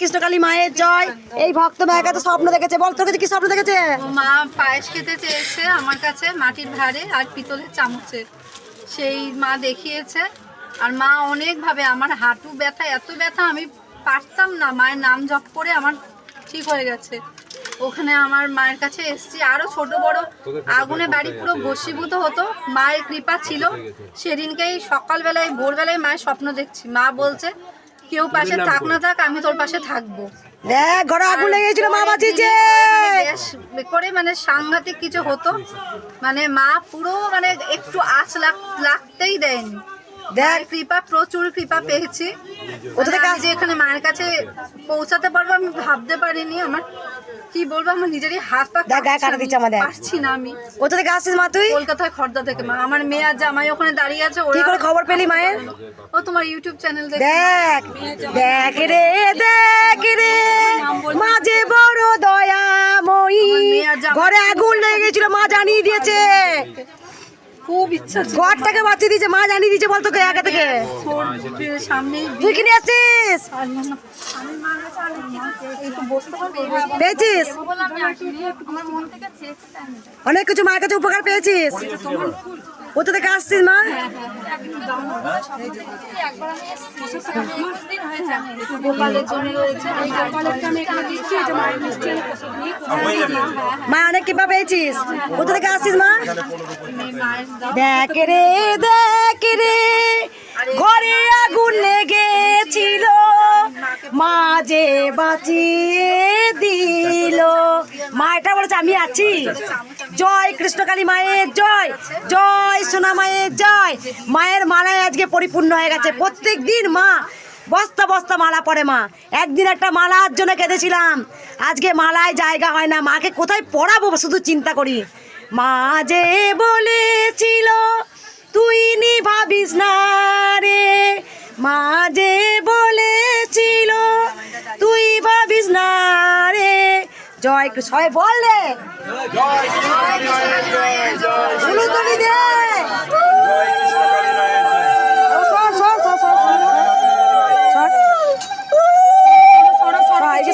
কৃষ্ণকালী মায়ের জয়। এই ভক্ত মায়ের কাছে স্বপ্ন দেখেছে। বল তোর কাছে কি স্বপ্ন দেখেছে? মা পায়েস খেতে চেয়েছে আমার কাছে মাটির ভারে আর পিতলের চামচে। সেই মা দেখিয়েছে। আর মা অনেকভাবে আমার হাঁটু ব্যথা এত ব্যথা আমি পারতাম না। মায়ের নাম জপ করে আমার ঠিক হয়ে গেছে। ওখানে আমার মায়ের কাছে এসছি। আরও ছোট বড় আগুনে বাড়ি পুরো ভস্মীভূত হতো। মায়ের কৃপা ছিল। সেদিনকেই সকালবেলায় ভোরবেলায় মায়ের স্বপ্ন দেখছি। মা বলছে কেউ পাশে থাক না থাক আমি তোর পাশে থাকব। ঘরে আগুন লেগে গেছিল মা বাঁচিয়েছে করে মানে সাংঘাতিক কিছু হতো। মানে মা পুরো মানে একটু আঁচ লাগ লাগতেই দেয়নি। দেখ। কৃপা প্রচুর কৃপা পেয়েছি। মানে যে এখানে মায়ের কাছে পৌঁছাতে পারব আমি ভাবতে পারিনি আমার। কি বলব আমার নিজেরই হাত পা দেখ, গায়ে কাটা দিচ্ছে আমাদের। পারছি না আমি। কোথা থেকে আসছিস মা তুই? কলকাতায় খর্দা থেকে। মা আমার মেয়ে আর জামাই ওখানে দাঁড়িয়ে আছে কি করে খবর পেলি মায়ের? ও তোমার ইউটিউব চ্যানেল দেখে। দেখ দেখ রে দেখ রে। মাঝে বড় দয়া মই ঘরে আগুন লেগে গেছিল মা জানিয়ে দিয়েছে। খুব ইচ্ছা ঘরটাকে বাঁচিয়ে দিয়েছে মা জানিয়ে দিয়েছে বলতো কে একা থেকে। সামনে তুই কিনে আসছিস? পেয়েছিস? অনেক কিছু মায়ের কাছে উপকার পেয়েছিস। কোথা থেকে আসছিস, মা? মা, অনেক কিবা পেয়েছিস। কোথা থেকে আসছিস, মা? দেখ রে দেখ রে, ঘরে আগুন লেগেছিল। মাঝে বাঁচিয়ে দিল মা এটা বলেছে, আমি আছি। জয় কৃষ্ণকালী মায়ের জয় জয় সোনা মায়ের জয়। মায়ের মালায় আজকে পরিপূর্ণ হয়ে গেছে। প্রত্যেক দিন মা, বস্তা বস্তা মালা পরে মা। একদিন একটা মালার জন্য কেঁদেছিলাম। আজকে মালায় জায়গা হয় না। মাকে কোথায় পড়াবো শুধু চিন্তা করি। মা যে বলেছিল, তুই নি ভাবিস না রে। মা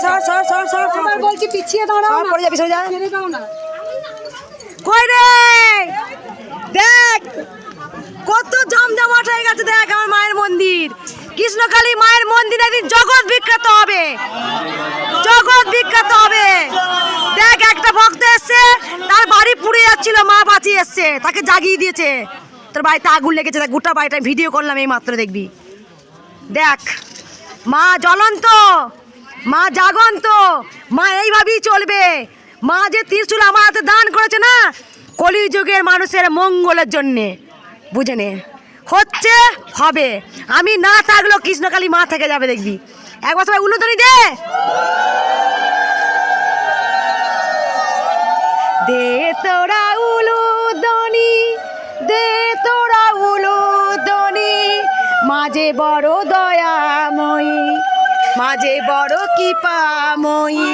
সর, সর, সর, সর, সর। বলছি পিছিয়ে দাঁড়াও পড়ে যাবি, সরে যা। ছেড়ে কই রে দেখ কত জমজমাট হয়ে গেছে দেখ আমার মায়ের মন্দির কৃষ্ণকালী মায়ের মন্দির একদিন জগৎ বিখ্যাত হবে জগৎ বিখ্যাত হবে দেখ একটা ভক্ত এসছে তার বাড়ি পুড়ে যাচ্ছিল, মা বাঁচিয়ে এসছে, তাকে জাগিয়ে দিয়েছে। তোর বাড়িতে আগুন লেগেছে দেখ গোটা বাড়িটা ভিডিও করলাম, এই মাত্র দেখবি। দেখ, মা জ্বলন্ত, মা জাগন্ত, মা এইভাবেই চলবে। মা যে ত্রিশূল আমার হাতে দান করেছে না, কলিযুগের মানুষের মঙ্গলের জন্যে। বুঝে নে? হচ্ছে, হবে। আমি না থাকলেও কৃষ্ণকালী মা থেকে যাবে, দেখবি। একবার সবাই উন্নতনি দে। দে তোরা উলুদনি দে তোরা উলুদনি মাঝে বড় দয়াময়ী মাঝে বড় কৃপাময়ী।